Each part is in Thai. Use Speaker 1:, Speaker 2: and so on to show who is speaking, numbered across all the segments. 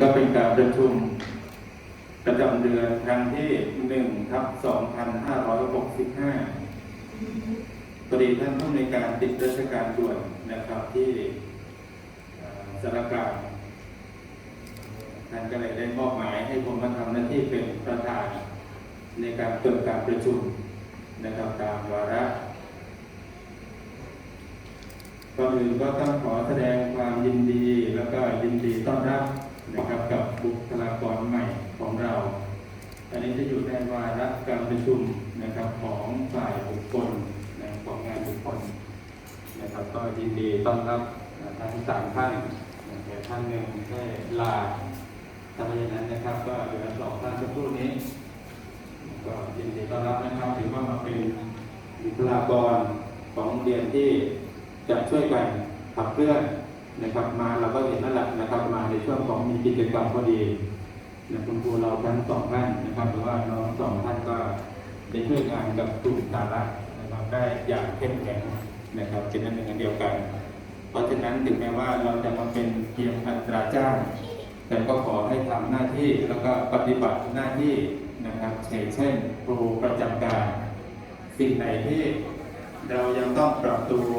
Speaker 1: ก็เป็นการประชุมประจำเดือนครั้งที่1ทับ2565พอดีท่านผู้ในการติดราชการด่วนนะครับที่สารกลางท่านก็เลยได้มอบหมายให้ผมมาทำหน้าที่เป็นประธานในการเปิดการประชุมนะครับตามวาระก่อนอื่นก็ต้องขอแสดงความยินดี ยินดีต้อนรับนะครับกับบุคลากรใหม่ของเรา อันนี้จะอยู่ในวาระการประชุมนะครับของฝ่ายบุคคลในของงานบุคคลนะครับก็ยินดีต้อนรับทั้งสามท่านแต่ท่านหนึ่งได้ลาถ้าไมอย่างนั้นนะครับ ก็เหลือสองท่านสักครู่นี้ ก็ยินดีต้อนรับนะครับถือว่ามาเป็นบุคลากรของโรงเรียนที่จะช่วยกันขับเคลื่อน นะครับ มาเราก็เห็นนั่นแหละนะครับ มาในช่วงของมีกิจกรรมพอดีนะคุณครูเราทั้งสองท่านนะครับ หรือว่าน้องสองท่านก็ได้ช่วยงานกับกลุ่มสาระนะครับได้อย่างเข้มแข็งนะครับเป็นอันหนึ่งอันเดียวกัน เพราะฉะนั้นถึงแม้ว่าเราจะมาเป็นเพียงอัตราจ้าง แต่ก็ขอให้ทำหน้าที่แล้วก็ปฏิบัติหน้าที่นะครับเช่นครูประจำการ สิ่งไหนที่ เรายังต้องปรับตัว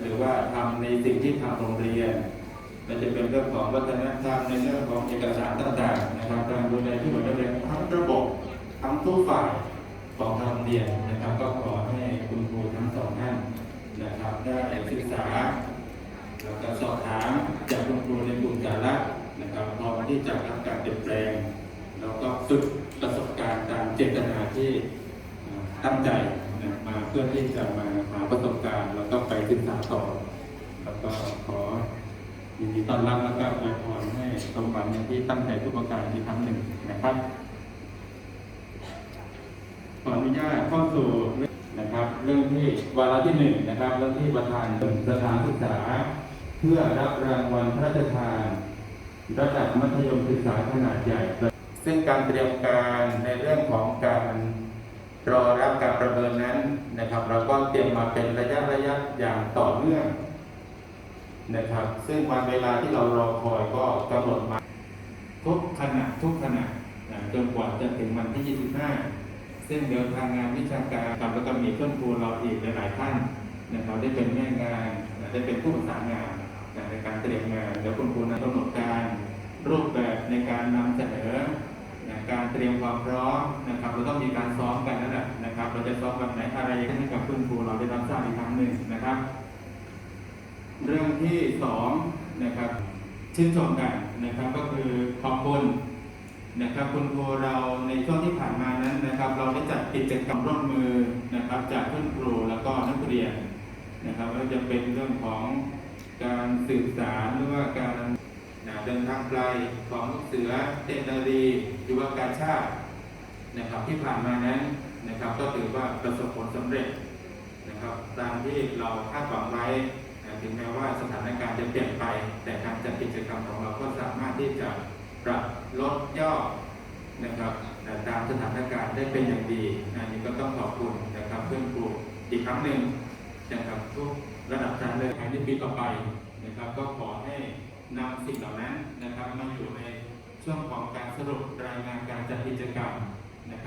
Speaker 1: หรือว่าทำในสิ่งที่ทางโรงเรียนและจะเป็นเรื่องของวัฒนธรรมในเรื่องของเอกสารต่างๆนะครับการดูแลที่บริเวณทั้งระบบทั้งทุกฝ่ายของทางโรงเรียนนะครับ ก็ขอให้คุณครูทั้งสองท่านนะครับได้ศึกษาแล้วก็สอบถามจากคุณครูในกลุ่มสาระนะครับพร้อมที่จะรับการเปลี่ยนแปลงแล้วก็ฝึกประสบการณ์ตามเจตนาที่ตั้งใจ นะมาเพื่อที่จะมาหาประสบการณ์ แล้วก็ไปศึกษาต่อ แล้วก็ขอยินดีต้อนรับแล้วก็อวยพรให้สมหวังอย่างที่ตั้งใจทุกประการอีกครั้งหนึ่งนะครับขออนุญาตเข้าสู่นะครับ เรื่องที่วาระที่หนึ่งนะครับ เรื่องที่ประธานสถานศึกษา เพื่อรับรางวัลพระราชทาน ระดับมัธยมศึกษาขนาดใหญ่ ซึ่งการเตรียมการในเรื่องของการ รอรับการประเมินนั้นนะครับ เราก็เตรียมมาเป็นระยะระยะอย่างต่อเนื่องนะครับ ซึ่งวันเวลาที่เรารอคอยก็กำหนดมาทุกขณะทุกขณะนะจนกว่าจะถึงวันที่ 25 ซึ่งเดี๋ยวทางงานวิชาการกับแล้วก็มีเพื่อนครูเราอีกหลายๆท่านนะครับได้เป็นแม่งานได้เป็นผู้ประสานงานในการเตรียมงานเดี๋ยวคุณครูนะกำหนดการรูปแบบในการนำเสนอ ตรียมความพร้อมนะครับ เราต้องมีการซ้อมกันนั่นแหละนะครับ เราจะซ้อมแบบไหนอะไรยังไงให้กับเพื่อนครูเราได้รับทราบอีกครั้งหนึ่งนะครับ เรื่องที่สองนะครับชื่นชมกันนะครับก็คือขอบคุณนะครับคุณครูเราในช่วงที่ผ่านมานั้นนะครับ เราได้จัดกิจกรรมร่วมมือนะครับ จากเพื่อนครูแล้วก็นักเรียนนะครับว่าจะเป็นเรื่องของการสื่อสารหรือว่าการ เดินทางไกลของลูกเสือเด็กนารีหรือว่าการชาตินะครับที่ผ่านมานั้นนะครับ ก็ถือว่าประสบผลสำเร็จนะครับ ตามที่เราคาดหวังไว้ถึงแม้ว่าสถานการณ์จะเปลี่ยนไป แต่การจัดกิจกรรมของเราก็สามารถที่จะปรับลดย่อนะครับตามสถานการณ์ได้เป็นอย่างดีอันนี้ก็ต้องขอบคุณนะครับเพื่อนครูอีกครั้งหนึ่งนะครับทุกระดับชั้นเลยภายในปีต่อไปนะครับ ก็ขอให้ นำสิ่งเหล่านั้นนะครับมาอยู่ในช่วงของการสรุปรายงานการจัดกิจกรรมนะครับ